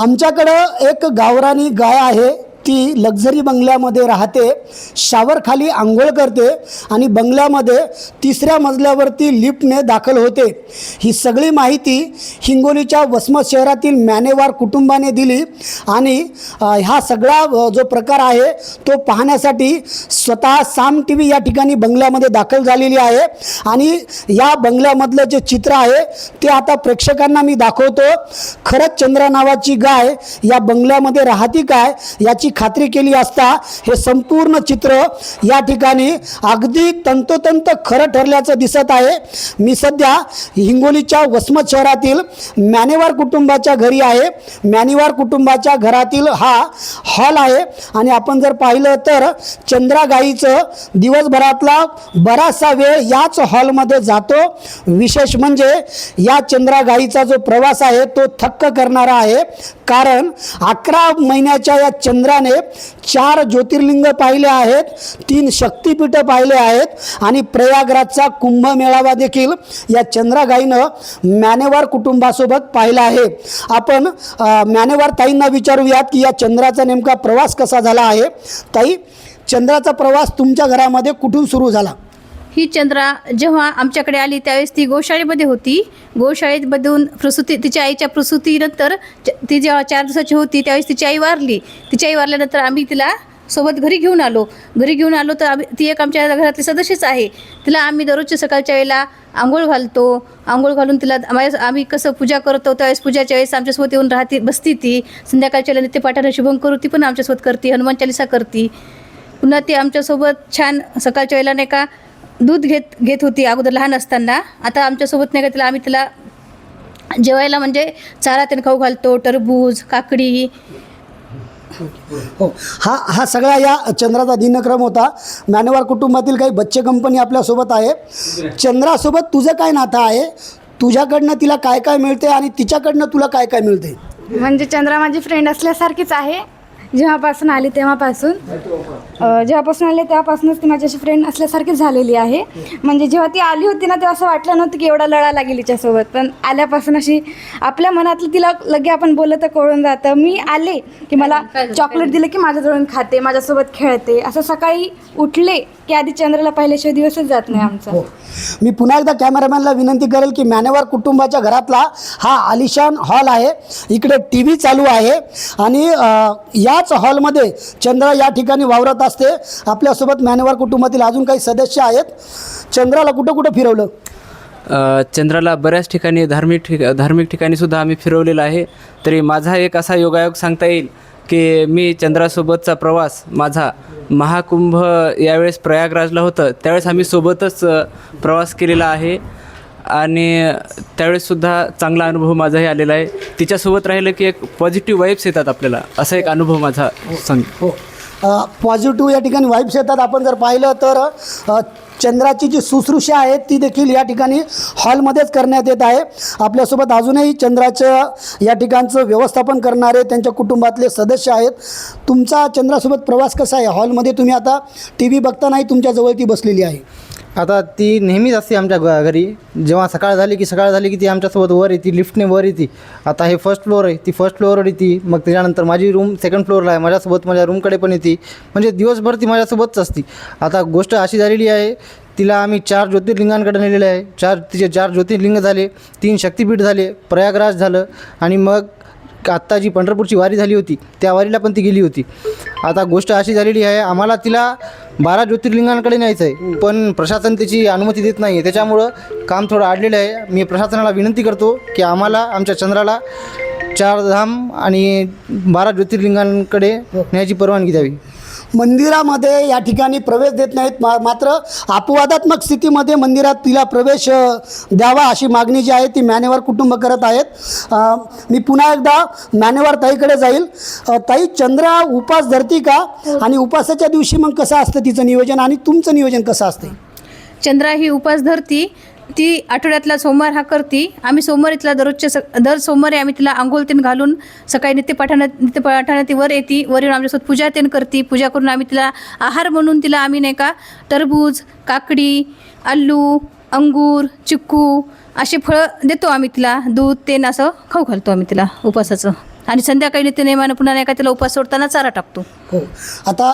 आमच्याकडं एक गावरानी गाय आहे. ती लक्झरी बंगल्यामध्ये राहते शावरखाली आंघोळ करते आणि बंगल्यामध्ये तिसऱ्या मजल्यावरती लिफ्टने दाखल होते. ही सगळी माहिती हिंगोलीच्या वसमत शहरातील मॅनेवार कुटुंबाने दिली आणि हा सगळा जो प्रकार आहे तो पाहण्यासाठी स्वतः साम टी व्ही या ठिकाणी बंगल्यामध्ये दाखल झालेली आहे आणि या बंगल्यामधलं जे चित्र आहे ते आता प्रेक्षकांना मी दाखवतो. खरंच चंद्रा नावाची गाय या बंगल्यामध्ये राहती काय याची खात्री केली असता हे संपूर्ण चित्र या ठिकाणी अगदी तंतोतंत खरं ठरल्याचं दिसत आहे. मी सध्या हिंगोलीच्या वसमत शहरातील मॅनेवार कुटुंबाच्या घरी आहे. मॅनेवार कुटुंबाच्या घरातील हा हॉल आहे. आणि आपण जर पाहिलं तर चंद्रा गाईचं दिवसभरातला बराचसा वेळ याच हॉलमध्ये जातो. विशेष म्हणजे या चंद्रा गाईचा जो प्रवास आहे तो थक्क करणारा आहे. कारण अकरा महिन्याच्या या चंद्राने चार ज्योतिर्लिंग पाहिले आहेत तीन शक्तिपीठं पाहिले आहेत आणि प्रयागराजचा कुंभमेळावा देखील या चंद्रागाईनं मॅनेवार कुटुंबासोबत पाहिला आहे. आपण मॅनेवार ताईंना विचारूयात की या चंद्राचा नेमका प्रवास कसा झाला आहे? ताई चंद्राचा प्रवास तुमच्या घरामध्ये कुठून सुरू झाला? ही चंद्रा जेव्हा आमच्याकडे आली त्यावेळेस ती गोशाळेमध्ये होती. गोशाळेमधून प्रसूती तिच्या आईच्या प्रसूतीनंतर च- ती जेव्हा चार दिवसाची होती त्यावेळेस तिची आई वारली. तिची आई वारल्यानंतर आम्ही तिला सोबत घरी घेऊन आलो. घरी घेऊन आलो तर आम्ही ती एक आमच्या घरातली सदस्यच आहे. तिला आम्ही दररोजच्या सकाळच्या वेळेला आंघोळ घालतो. आंघोळ घालून तिला माझ्या आम्ही कसं पूजा करतो त्यावेळेस पूजाच्या वेळेस आमच्यासोबत येऊन राहते बसती ती. संध्याकाळच्या वेळेला नित्यपाठानं शुभम करू ती पण आमच्यासोबत करते हनुमान चालिसा करते. पुन्हा ती आमच्यासोबत छान सकाळच्या वेळेला नाही का दूध घेत घेत होती अगोदर लहान असताना. आता आमच्यासोबत नाही का तिला आम्ही तिला जेवायला म्हणजे चारा त्याने खाऊ घालतो टरबूज काकडी. हो. हा हा सगळा या चंद्राचा दिनक्रम होता. मॅनेवार कुटुंबातील काही बच्चे कंपनी आपल्यासोबत आहे. चंद्रासोबत तुझं काय नातं आहे? तुझ्याकडनं तिला काय काय मिळते आणि तिच्याकडनं तुला काय काय मिळते म्हणजे चंद्रा माझी फ्रेंड असल्यासारखीच आहे. जेव्हापासून आली तेव्हापासून जेव्हापासून आले तेव्हापासूनच ती माझ्याशी फ्रेंड असल्यासारखीच झालेली आहे. म्हणजे जेव्हा ती आली होती ना तेव्हा असं वाटलं नव्हतं की एवढा लढा लागेल हिच्यासोबत. पण आल्यापासून अशी आपल्या मनातलं तिला लगे आपण बोललं तर कळून जातं. मी आले की मला चॉकलेट दिलं की माझ्याजवळून खाते माझ्यासोबत खेळते. असं सकाळी उठले की आधी चंद्राला पाहिल्याशिवाय दिवसच जात नाही आमचा. हो. मी पुन्हा एकदा कॅमेरामॅनला विनंती करेल की मॅनेवर कुटुंबाच्या घरातला हा आलिशान हॉल आहे. इकडे टी व्ही चालू आहे. आणि या याच हॉलमध्ये चंद्रा या ठिकाणी वावरत असते. आपल्यासोबत मॅनेवार कुटुंबातील अजून काही सदस्य आहेत. चंद्राला कुठं कुठं फिरवलं? चंद्राला बऱ्याच ठिकाणी धार्मिक ठिक धार्मिक ठिकाणीसुद्धा आम्ही फिरवलेला आहे. तरी माझा एक असा योगायोग सांगता येईल की मी चंद्रासोबतचा प्रवास माझा महाकुंभ यावेळेस प्रयागराजला होतं. त्यावेळेस आम्ही सोबतच प्रवास केलेला आहे. आणि त्यावेळेससुद्धा चांगला अनुभव माझाही आलेला आहे. तिच्यासोबत राहिलं की एक पॉझिटिव्ह वाईब्स येतात आपल्याला. असा एक अनुभव माझा सांग. हो. पॉझिटिव्ह या ठिकाणी वाईब्स येतात. आपण जर पाहिलं तर चंद्राची जी शुश्रूषा आहे ती देखील या ठिकाणी हॉलमध्येच करण्यात येत आहे. आपल्यासोबत अजूनही चंद्राचं या ठिकाणचं व्यवस्थापन करणारे त्यांच्या कुटुंबातले सदस्य आहेत. तुमचा चंद्रासोबत प्रवास कसा आहे? हॉलमध्ये तुम्ही आता टी व्ही बघता नाही तुमच्याजवळ ती बसलेली आहे. आता ती नेहमीच असते आमच्या घ घरी. जेव्हा सकाळ झाली की सकाळ झाली की ती आमच्यासोबत वर येते लिफ्टने वर येते. आता हे फर्स्ट फ्लोअर आहे ती फर्स्ट फ्लोअरवर येते. मग त्याच्यानंतर माझी रूम सेकंड फ्लोअरला आहे. माझ्यासोबत माझ्या रूमकडे पण येते. म्हणजे दिवसभर ती माझ्यासोबतच असते. आता गोष्ट अशी झालेली आहे तिला आम्ही चार ज्योतिर्लिंगांकडे नेलेले आहे. चार तिचे चार ज्योतिर्लिंग झाले तीन शक्तिपीठ झाले प्रयागराज झालं आणि मग आत्ता जी पंढरपूरची वारी झाली होती त्या वारीला पण ती गेली होती. आता गोष्ट अशी झालेली आहे आम्हाला तिला बारा ज्योतिर्लिंगांकडे न्यायचं आहे पण प्रशासन त्याची अनुमती देत नाही आहे त्याच्यामुळं काम थोडं अडलेलं आहे. मी प्रशासनाला विनंती करतो की आम्हाला आमच्या चंद्राला चार धाम आणि बारा ज्योतिर्लिंगांकडे न्यायची परवानगी द्यावी. मंदिरामध्ये या ठिकाणी प्रवेश देत नाहीत. मा मात्र अपवादात्मक स्थितीमध्ये मंदिरात तिला प्रवेश द्यावा अशी मागणी जी आहे ती मॅनेवार कुटुंब करत आहेत. मी पुन्हा एकदा मॅनेवार ताईकडे जाईल. ताई चंद्रा उपास धरती का? आणि उपासाच्या दिवशी मग कसं असतं तिचं नियोजन आणि तुमचं नियोजन कसं असते चंद्रा ही उपास धरती. ती आठवड्यातला सोमवार हा करती. आम्ही सोमवारी तिला दररोजच्या स दर सोमवारी आम्ही तिला आंघोळ तेन घालून सकाळी नित्यपाठानं नित्यपाठानं ती वर येते. वर येऊन आमच्यासोबत पूजा तेन करते. पूजा करून आम्ही तिला आहार म्हणून तिला आम्ही नाही का टरबूज काकडी आलू अंगूर चिक्कू असे फळं देतो आम्ही तिला. दूध तेन असं खाऊ घालतो आम्ही तिला उपासाचं आणि संध्याकाळी नित्यनेमानं पुन्हा नाही का तिला उपास सोडताना चारा टाकतो. हो. आता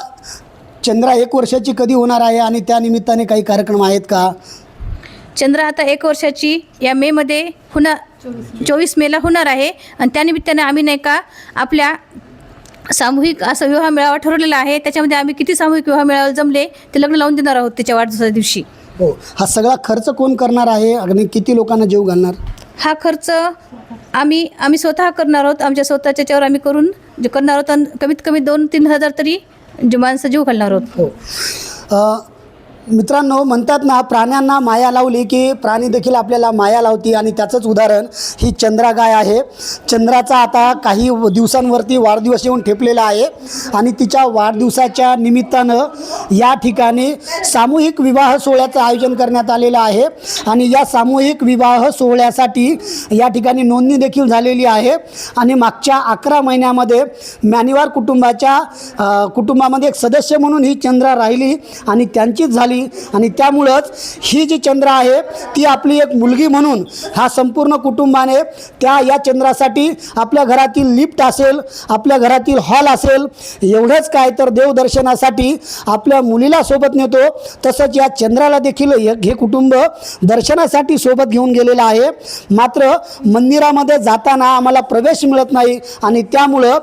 चंद्रा एक वर्षाची कधी होणार आहे आणि त्या निमित्ताने काही कार्यक्रम आहेत का? चंद्र आता एक वर्षाची या मेमध्ये होणार चोवीस मेला होणार आहे. आणि त्यानिमित्ताने आम्ही नाही का आपल्या सामूहिक असा विवाह मेळावा ठरवलेला आहे. त्याच्यामध्ये आम्ही किती सामूहिक विवाह मेळावा जमले ते लग्न लावून देणार आहोत त्याच्या वाढदिवसाच्या दिवशी. हो हा सगळा खर्च कोण करणार आहे? आणि किती लोकांना जीव घालणार? हा खर्च आम्ही आम्ही स्वतः करणार आहोत. आमच्या स्वतःच्या याच्यावर आम्ही करून जे करणार आहोत आणि कमीत कमी दोन तीन हजार तरी जे माणसं जीव घालणार आहोत. हो. मित्रांनो म्हणतात ना प्राण्यांना माया लावली की प्राणी देखील आपल्याला माया लावती आणि त्याचंच उदाहरण ही चंद्रागाय आहे. चंद्राचा आता काही व- दिवसांवरती वाढदिवस येऊन ठेपलेला आहे आणि तिच्या वाढदिवसाच्या निमित्तानं या ठिकाणी सामूहिक विवाह सोहळ्याचं आयोजन करण्यात आलेलं आहे आणि या सामूहिक विवाह सोहळ्यासाठी या ठिकाणी नोंदणी देखील झालेली आहे आणि मागच्या अकरा महिन्यामध्ये मॅनिवार कुटुंबाच्या कुटुंबामध्ये एक सदस्य म्हणून ही चंद्रा राहिली आणि त्यांचीच झाली. आणि त्यामुळंच ही जी चंद्र आहे ती आपली एक मुलगी म्हणून हा संपूर्ण कुटुंबाने त्या या चंद्रासाठी आपल्या घरातील लिफ्ट असेल आपल्या घरातील हॉल असेल एवढंच काय तर देवदर्शनासाठी आपल्या मुलीला सोबत नेतो. तसंच या चंद्राला देखील हे हे कुटुंब दर्शनासाठी सोबत घेऊन गेलेलं आहे. मात्र मंदिरामध्ये जाताना आम्हाला प्रवेश मिळत नाही आणि त्यामुळं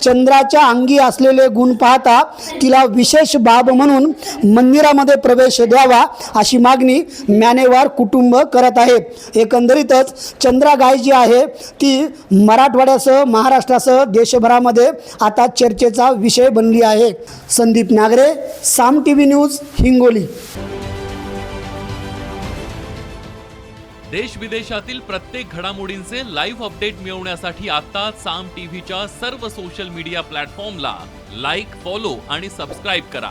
चंद्राच्या अंगी असलेले गुण पाहता तिला विशेष बाब म्हणून मंदिरामध्ये प्रवेश द्यावा अशी मागणी म्यानेवार कुटुंब करत आहे. एकंदरीतच चंद्रा गाय जी आहे ती मराठवाड्यासह महाराष्ट्रासह देशभरामध्ये आता चर्चेचा विषय बनली आहे. Sandeep Nagre Saam T V news Hingoli. देश विदेशातील प्रत्येक घडामोडींचे लाईव्ह अपडेट मिळवण्यासाठी आता साम टीव्हीच्या सर्व सोशल मीडिया प्लॅटफॉर्मला लाईक फॉलो आणि सबस्क्राईब करा.